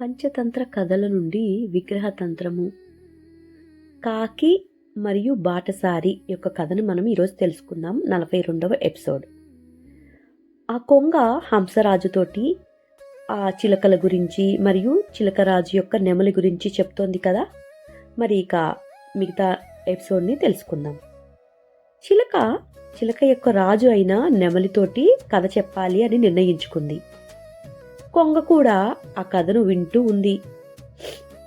పంచతంత్ర కథల నుండి విగ్రహతంత్రము. కాకి మరియు బాటసారి యొక్క కథను మనం ఈరోజు తెలుసుకుందాం. నలభై రెండవ ఎపిసోడ్. ఆ కొంగ హంసరాజుతోటి ఆ చిలకల గురించి మరియు చిలకరాజు యొక్క నెమలి గురించి చెప్తోంది కదా. మరి ఇక మిగతా ఎపిసోడ్ని తెలుసుకుందాం. చిలక చిలక యొక్క రాజు అయిన నెమలితోటి కథ చెప్పాలి అని నిర్ణయించుకుంది. కొంగ కూడా ఆ కథను వింటూ ఉంది.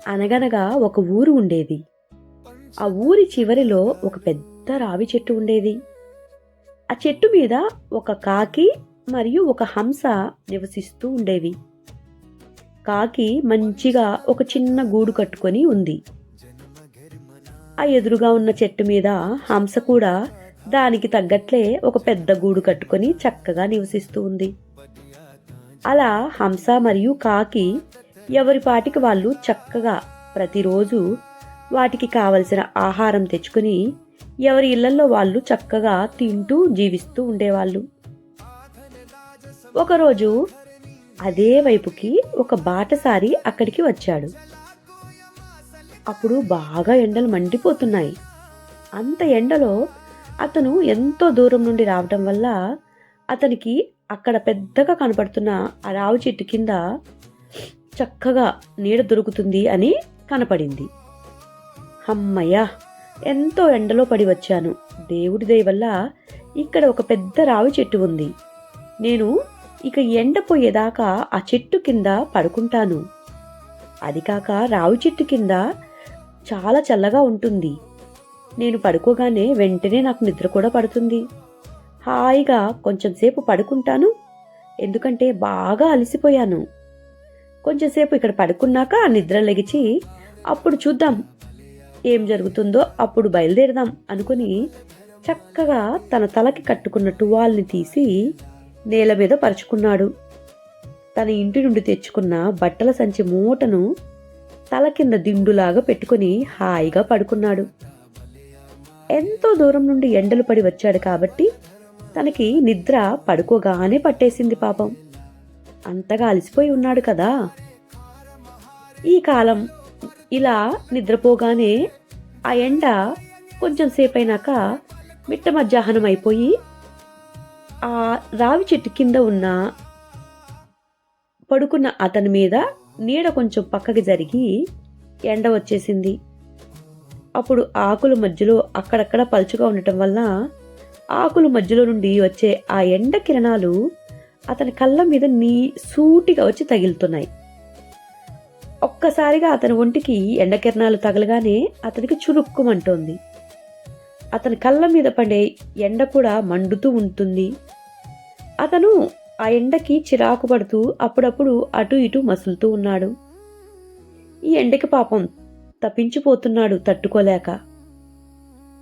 అనగనగా ఒక ఊరు ఉండేది. ఆ ఊరి చివరిలో ఒక పెద్ద రావి చెట్టు ఉండేది. ఆ చెట్టు మీద ఒక కాకి మరియు ఒక హంస నివసిస్తూ ఉండేవి. కాకి మంచిగా ఒక చిన్న గూడు కట్టుకొని ఉంది. ఆ ఎదురుగా ఉన్న చెట్టు మీద హంస కూడా దానికి తగ్గట్లే ఒక పెద్ద గూడు కట్టుకొని చక్కగా నివసిస్తూ ఉంది. అలా హంస మరియు కాకి ఎవరి పాటికి వాళ్ళు చక్కగా ప్రతిరోజు వాటికి కావలసిన ఆహారం తెచ్చుకుని ఎవరి ఇళ్ళలో వాళ్ళు చక్కగా తింటూ జీవిస్తూ ఉండేవాళ్ళు. ఒకరోజు అదే వైపుకి ఒక బాటసారి అక్కడికి వచ్చాడు. అప్పుడు బాగా ఎండలు మండిపోతున్నాయి. అంత ఎండలో అతను ఎంతో దూరం నుండి రావటం వల్ల అతనికి అక్కడ పెద్దగా కనపడుతున్న ఆ రావి చెట్టు కింద చక్కగా నీడ దొరుకుతుంది అని కనపడింది. అమ్మయ్య ఎంతో ఎండలో పడి వచ్చాను. దేవుడి దయ వల్ల ఇక్కడ ఒక పెద్ద రావి చెట్టు ఉంది. నేను ఇక ఎండపోయేదాకా ఆ చెట్టు కింద పడుకుంటాను. అది కాక రావి చెట్టు కింద చాలా చల్లగా ఉంటుంది. నేను పడుకోగానే వెంటనే నాకు నిద్ర కూడా పడుతుంది. హాయిగా కొంచెం సేపు పడుకుంటాను. ఎందుకంటే బాగా అలసిపోయాను. కొంచెంసేపు ఇక్కడ పడుకున్నాక నిద్ర లెగిచి అప్పుడు చూద్దాం ఏం జరుగుతుందో అప్పుడు బయలుదేరదాం అనుకుని చక్కగా తన తలకి కట్టుకున్న టువాల్ని తీసి నేల మీద పరుచుకున్నాడు. తన ఇంటి నుండి తెచ్చుకున్న బట్టల సంచి మూటను తల కింద దిండులాగా పెట్టుకుని హాయిగా పడుకున్నాడు. ఎంతో దూరం నుండి ఎండలు పడి వచ్చాడు కాబట్టి తనకి నిద్ర పడుకోగానే పట్టేసింది పాపం. అంతగా అలసిపోయి ఉన్నాడు కదా. ఈ కాలం ఇలా నిద్రపోగానే ఆ ఎండ కొంచెం సేపైనాక మిట్ట మధ్యాహ్నం అయిపోయి ఆ రావి చెట్టు కింద ఉన్న పడుకున్న అతని మీద నీడ కొంచెం పక్కకి జరిగి ఎండ వచ్చేసింది. అప్పుడు ఆకుల మధ్యలో అక్కడక్కడ పలుచుగా ఉండటం వల్ల ఆకుల మధ్యలో నుండి వచ్చే ఆ ఎండ కిరణాలు అతని కళ్ళ మీద నీ సూటిగా వచ్చి తగిలుతున్నాయి. ఒక్కసారిగా అతని ఒంటికి ఎండ కిరణాలు తగలగానే అతనికి చురుక్కుమంటోంది. అతని కళ్ళ మీద పడే ఎండ కూడా మండుతూ ఉంటుంది. అతను ఆ ఎండకి చిరాకు పడుతూ అప్పుడప్పుడు అటు ఇటు మసులుతూ ఉన్నాడు. ఈ ఎండకి పాపం తప్పించిపోతున్నాడు తట్టుకోలేక.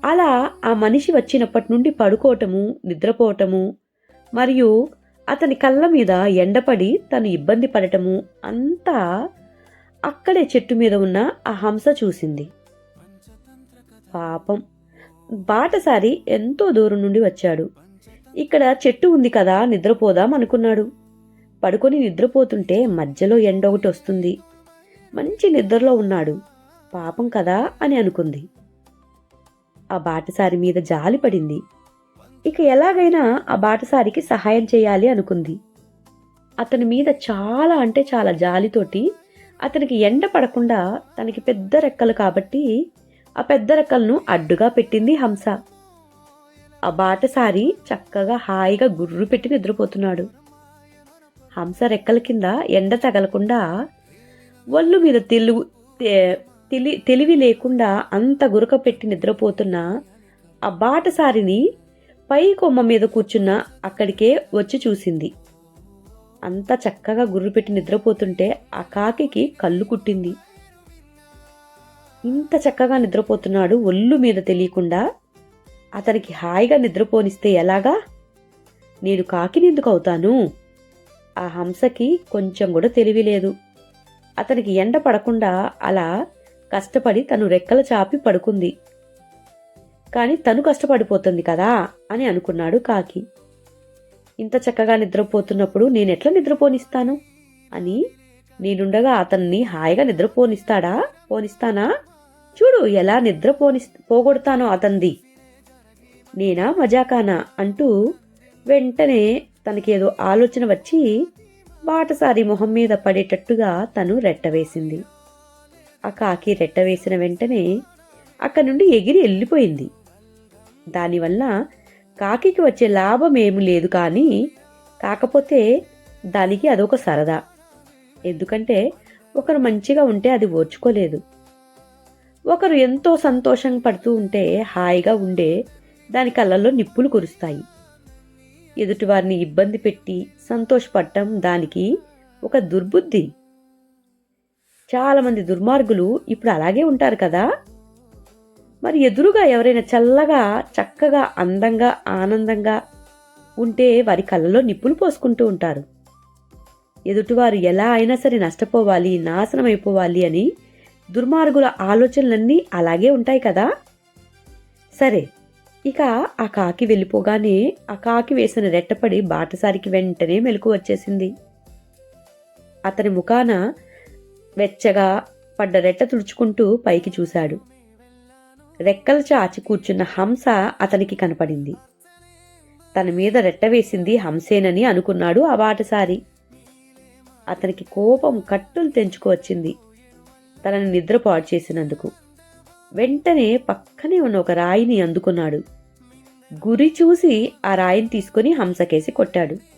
అలా ఆ మనిషి వచ్చినప్పటి నుండి పడుకోవటము నిద్రపోవటము మరియు అతని కళ్ళ మీద ఎండపడి తను ఇబ్బంది పడటము అంతా అక్కడే చెట్టు మీద ఉన్న ఆ హంస చూసింది. పాపం. బాటసారి ఎంతో దూరం నుండి వచ్చాడు. ఇక్కడ చెట్టు ఉంది కదా నిద్రపోదాం అనుకున్నాడు. పడుకొని నిద్రపోతుంటే మధ్యలో ఎండ ఒకటి వస్తుంది. మంచి నిద్రలో ఉన్నాడు. పాపం కదా అని అనుకుంది. ఆ బాటసారి మీద జాలి పడింది. ఇక ఎలాగైనా ఆ బాటసారికి సహాయం చేయాలి అనుకుంది. అతని మీద చాలా అంటే చాలా జాలితోటి అతనికి ఎండ పడకుండా తనకి పెద్ద రెక్కలు కాబట్టి ఆ పెద్ద రెక్కలను అడ్డుగా పెట్టింది హంస. ఆ బాటసారి చక్కగా హాయిగా గుర్రు పెట్టి నిద్రపోతున్నాడు. హంస రెక్కల కింద ఎండ తగలకుండా ఒళ్ళు మీద తెలుగు తెలి తెలివి లేకుండా అంత గురక పెట్టి నిద్రపోతున్న ఆ బాటసారిని పై కొమ్మ మీద కూర్చున్న అక్కడికే వచ్చి చూసింది. అంత చక్కగా గుర్రు పెట్టి నిద్రపోతుంటే ఆ కాకికి కళ్ళు కుట్టింది. ఇంత చక్కగా నిద్రపోతున్నాడు ఒళ్ళు మీద తెలియకుండా అతనికి హాయిగా నిద్రపోనిస్తే ఎలాగా? నేను కాకిని ఎందుకు అవుతాను? ఆ హంసకి కొంచెం కూడా తెలివి లేదు. అతనికి ఎండ పడకుండా అలా కష్టపడి తను రెక్కలు చాపి పడుకుంది. కాని తను కష్టపడిపోతుంది కదా అని అనుకున్నాడు కాకి. ఇంత చక్కగా నిద్రపోతున్నప్పుడు నేనెట్లా నిద్రపోనిస్తాను? అని నేనుండగా అతన్ని హాయిగా నిద్రపోనిస్తాడా? పోనిస్తానా? చూడు ఎలా నిద్ర పోని పోగొడతానో అతంది. నేనా మజాకానా? అంటూ వెంటనే తనకేదో ఆలోచన వచ్చి బాటసారి మొహం మీద పడేటట్టుగా తను రెట్టవేసింది. ఆ కాకి రెట్ట వేసిన వెంటనే అక్కడి నుండి ఎగిరి వెళ్ళిపోయింది. దానివల్ల కాకికి వచ్చే లాభం ఏమి లేదు కానీ కాకపోతే దానికి అదొక సరదా. ఎందుకంటే ఒకరు మంచిగా ఉంటే అది ఓర్చుకోలేదు. ఒకరు ఎంతో సంతోషం పడుతూ ఉంటే హాయిగా ఉండే దాని కళ్ళల్లో నిప్పులు కురుస్తాయి. ఎదుటివారిని ఇబ్బంది పెట్టి సంతోషపడటం దానికి ఒక దుర్బుద్ధి. చాలామంది దుర్మార్గులు ఇప్పుడు అలాగే ఉంటారు కదా? మరి ఎదురుగా ఎవరైనా చల్లగా చక్కగా అందంగా ఆనందంగా ఉంటే వారి కళ్ళలో నిప్పులు పోసుకుంటూ ఉంటారు. ఎదుటివారు ఎలా అయినా సరే నష్టపోవాలి నాశనం అయిపోవాలి అని దుర్మార్గుల ఆలోచనలన్నీ అలాగే ఉంటాయి కదా? సరే ఇక ఆ కాకి వెళ్ళిపోగానే ఆ కాకి వేసిన రెట్టపడి బాటసారికి వెంటనే మెలకు వచ్చేసింది. అతని ముఖాన వెచ్చగా పడ్డ రెట్ట తుడుచుకుంటూ పైకి చూశాడు. రెక్కలు చాచి కూర్చున్న హంస అతనికి కనపడింది. తన మీద రెట్ట వేసింది హంసేనని అనుకున్నాడు ఆ బాటసారి అతనికి కోపం కట్టులు తెంచుకువచ్చింది తనని నిద్రపాడు చేసినందుకు. వెంటనే పక్కనే ఉన్న ఒక రాయిని అందుకున్నాడు. గురి చూసి ఆ రాయిని తీసుకుని హంసకేసి కొట్టాడు.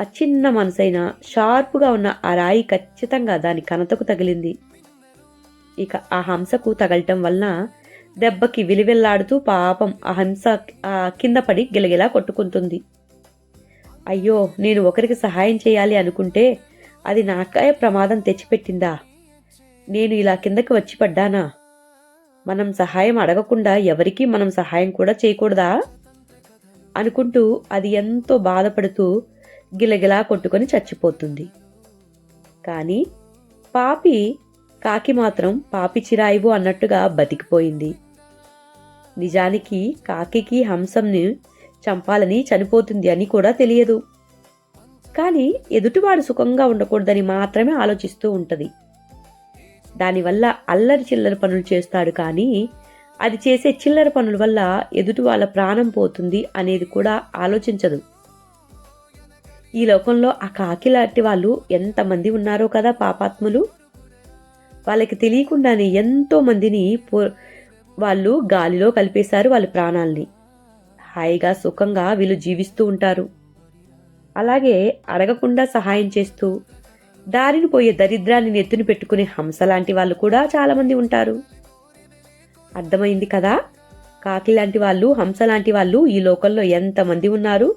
ఆ చిన్న మనసైన షార్పుగా ఉన్న ఆ రాయి ఖచ్చితంగా దాని కనతకు తగిలింది. ఇక ఆ హంసకు తగలటం వలన దెబ్బకి విలువెల్లాడుతూ పాపం ఆ హంస ఆ కింద పడి గిలగిలా కొట్టుకుంటుంది. అయ్యో నేను ఒకరికి సహాయం చేయాలి అనుకుంటే అది నాకే ప్రమాదం తెచ్చిపెట్టిందా? నేను ఇలా కిందకి వచ్చి పడ్డానా? మనం సహాయం అడగకుండా ఎవరికీ మనం సహాయం కూడా చేయకూడదా? అనుకుంటూ అది ఎంతో బాధపడుతూ గిలగిలా కొట్టుకొని చచ్చిపోతుంది. కానీ పాపి కాకి మాత్రం పాపి చిరాయివు అన్నట్టుగా బతికిపోయింది. నిజానికి కాకికి హంసంని చంపాలని చనిపోతుంది అని కూడా తెలియదు. కానీ ఎదుటివాడు సుఖంగా ఉండకూడదని మాత్రమే ఆలోచిస్తూ ఉంటుంది. దానివల్ల అల్లరి చిల్లర పనులు చేస్తాడు కానీ అది చేసే చిల్లర పనుల వల్ల ఎదుటి వాళ్ళ ప్రాణం పోతుంది అనేది కూడా ఆలోచించదు. ఈ లోకంలో ఆ కాకి లాంటి వాళ్ళు ఎంతమంది ఉన్నారో కదా పాపాత్ములు? వాళ్ళకి తెలియకుండానే ఎంతో మందిని వాళ్ళు గాలిలో కలిపేశారు వాళ్ళ ప్రాణాల్ని. హాయిగా సుఖంగా వీళ్ళు జీవిస్తూ ఉంటారు. అలాగే అడగకుండా సహాయం చేస్తూ దారిని పోయే దరిద్రాన్ని నెత్తిని పెట్టుకునే హంస లాంటి వాళ్ళు కూడా చాలామంది ఉంటారు. అర్థమైంది కదా? కాకి లాంటి వాళ్ళు హంస లాంటి వాళ్ళు ఈ లోకంలో ఎంతమంది ఉన్నారు?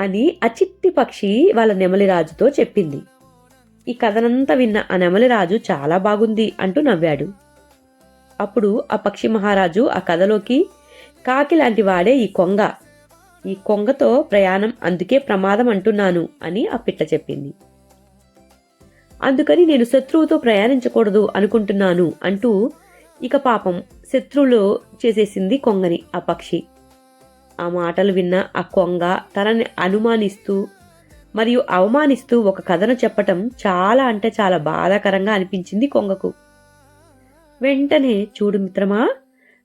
అని ఆ చిట్టి పక్షి వాళ్ళ నెమలిరాజుతో చెప్పింది. ఈ కథనంతా విన్న ఆ నెమలిరాజు చాలా బాగుంది అంటూ నవ్వాడు. అప్పుడు ఆ పక్షి మహారాజు ఆ కథలోకి కాకి లాంటి వాడే ఈ కొంగ. ఈ కొంగతో ప్రయాణం అందుకే ప్రమాదం అంటున్నాను అని ఆ పిట్ట చెప్పింది. అందుకని నేను శత్రువుతో ప్రయాణించకూడదు అనుకుంటున్నాను అంటూ ఇక పాపం శత్రువులో చేసేసింది కొంగని ఆ పక్షి. ఆ మాటలు విన్న ఆ కొంగ తనని అనుమానిస్తూ మరియు అవమానిస్తూ ఒక కథను చెప్పటం చాలా అంటే చాలా బాధాకరంగా అనిపించింది కొంగకు. వెంటనే చూడు మిత్రమా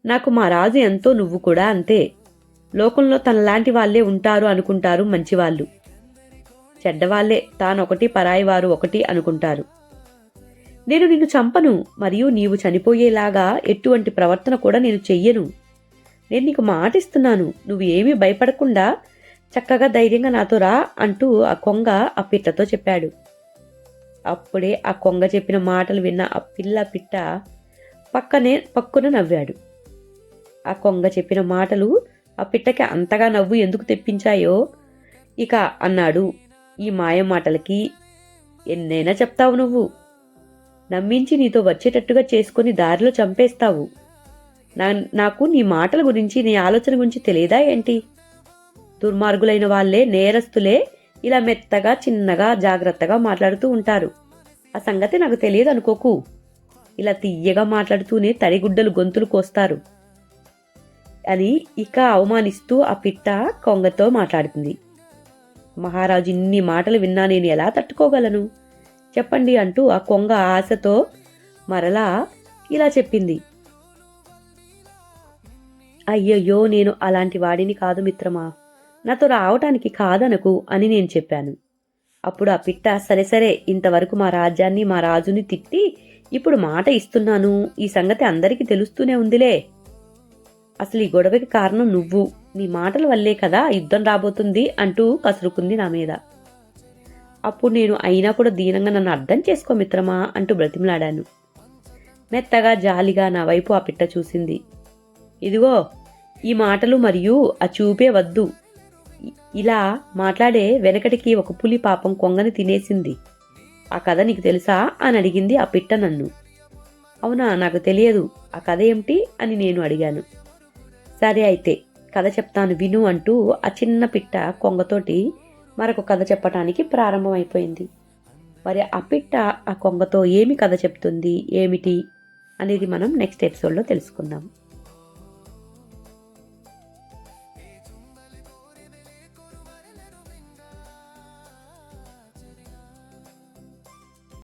నాకు మా రాజు ఎంతో నువ్వు కూడా అంతే. లోకంలో తనలాంటి వాళ్ళే ఉంటారు అనుకుంటారు మంచివాళ్ళు. చెడ్డవాళ్ళే తానొకటి పరాయివారు ఒకటి అనుకుంటారు. నేను నిన్ను చంపను మరియు నీవు చనిపోయేలాగా ఎటువంటి ప్రవర్తన కూడా నేను చెయ్యను. నేను నీకు మాటిస్తున్నాను. నువ్వు ఏమీ భయపడకుండా చక్కగా ధైర్యంగా నాతో రా అంటూ ఆ కొంగ ఆ పిట్టతో చెప్పాడు. అప్పుడే ఆ కొంగ చెప్పిన మాటలు విన్న ఆ పిల్ల పిట్ట పక్కనే పక్కున నవ్వాడు. ఆ కొంగ చెప్పిన మాటలు ఆ పిట్టకి అంతగా నవ్వు ఎందుకు తెప్పించాయో? ఇక అన్నాడు ఈ మాయ మాటలకి ఎన్నైనా చెప్తావు నువ్వు. నమ్మించి నీతో వచ్చేటట్టుగా చేసుకుని దారిలో చంపేస్తావు. నాకు నీ మాటల గురించి నీ ఆలోచన గురించి తెలియదా ఏంటి? దుర్మార్గులైన వాళ్ళే నేరస్తులే ఇలా మెత్తగా చిన్నగా జాగ్రత్తగా మాట్లాడుతూ ఉంటారు. ఆ సంగతి నాకు తెలియదు అనుకోకు. ఇలా తీయగా మాట్లాడుతూనే తడిగుడ్డలు గొంతులు కోస్తారు. అని ఇక అవమానిస్తూ ఆ పిట్ట కొంగతో మాట్లాడుతుంది. మహారాజు ఇన్ని మాటలు విన్నా నేను ఎలా తట్టుకోగలను? చెప్పండి అంటూ ఆ కొంగ ఆశతో మరలా ఇలా చెప్పింది. అయ్యయ్యో నేను అలాంటి వాడిని కాదు మిత్రమా? నాతో రావటానికి కాదనకు అని నేను చెప్పాను. అప్పుడు ఆ పిట్ట సరే సరే ఇంతవరకు మా రాజ్యాన్ని మా రాజుని తిట్టి ఇప్పుడు మాట ఇస్తున్నాను. ఈ సంగతి అందరికీ తెలుస్తూనే ఉందిలే. అసలు ఈ గొడవకి కారణం నువ్వు. నీ మాటల వల్లే కదా యుద్ధం రాబోతుంది అంటూ కసురుకుంది నా మీద. అప్పుడు నేను అయినా కూడా దీనంగా నన్ను అర్థం చేసుకో మిత్రమా అంటూ బ్రతిమలాడాను. మెత్తగా జాలిగా నా వైపు ఆ పిట్ట చూసింది. ఇదిగో ఈ మాటలు మరియు ఆ చూపే వద్దు. ఇలా మాట్లాడే వెనకటికి ఒక పులి పాపం కొంగని తినేసింది. ఆ కథ నీకు తెలుసా? అని అడిగింది ఆ పిట్ట నన్ను. అవునా నాకు తెలియదు. ఆ కథ ఏమిటి అని నేను అడిగాను. సరే అయితే కథ చెప్తాను విను అంటూ ఆ చిన్న పిట్ట కొంగతోటి మరొక కథ చెప్పటానికి ప్రారంభమైపోయింది. మరి ఆ పిట్ట ఆ కొంగతో ఏమి కథ చెప్తుంది? ఏమిటి? అనేది మనం నెక్స్ట్ ఎపిసోడ్లో తెలుసుకుందాం.